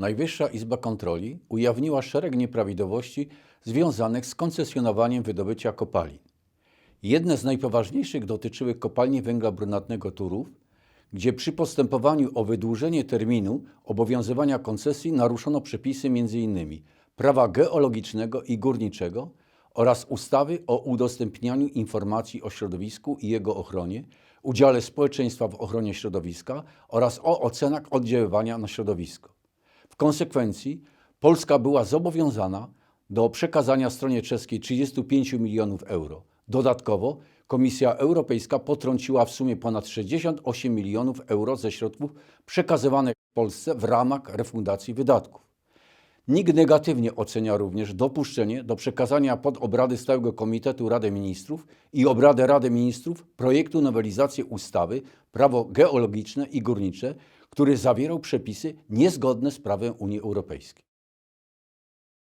Najwyższa Izba Kontroli ujawniła szereg nieprawidłowości związanych z koncesjonowaniem wydobycia kopalin. Jedne z najpoważniejszych dotyczyły kopalni węgla brunatnego Turów, gdzie przy postępowaniu o wydłużenie terminu obowiązywania koncesji naruszono przepisy m.in. prawa geologicznego i górniczego oraz ustawy o udostępnianiu informacji o środowisku i jego ochronie, udziale społeczeństwa w ochronie środowiska oraz o ocenach oddziaływania na środowisko. W konsekwencji Polska była zobowiązana do przekazania stronie czeskiej 35 milionów euro. Dodatkowo Komisja Europejska potrąciła w sumie ponad 68 milionów euro ze środków przekazywanych Polsce w ramach refundacji wydatków. NIK negatywnie ocenia również dopuszczenie do przekazania pod obrady Stałego Komitetu Rady Ministrów i obrady Rady Ministrów projektu nowelizacji ustawy Prawo geologiczne i górnicze, który zawierał przepisy niezgodne z prawem Unii Europejskiej.